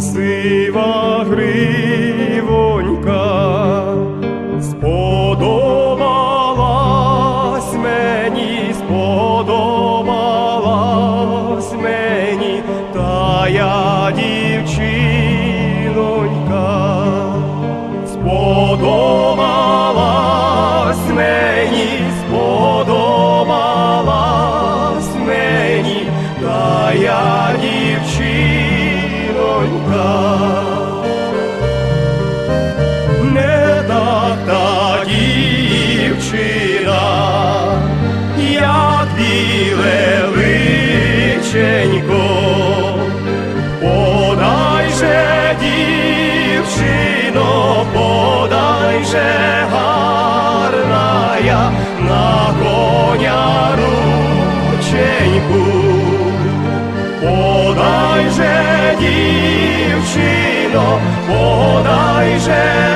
сива гривонька, сподобалась 我待选。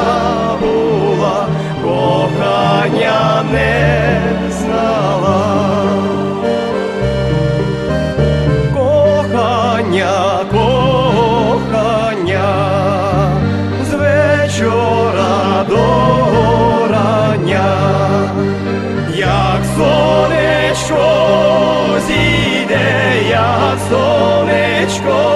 Кохання, кохання, з вечора до рання, як сонечко зійде, як сонечко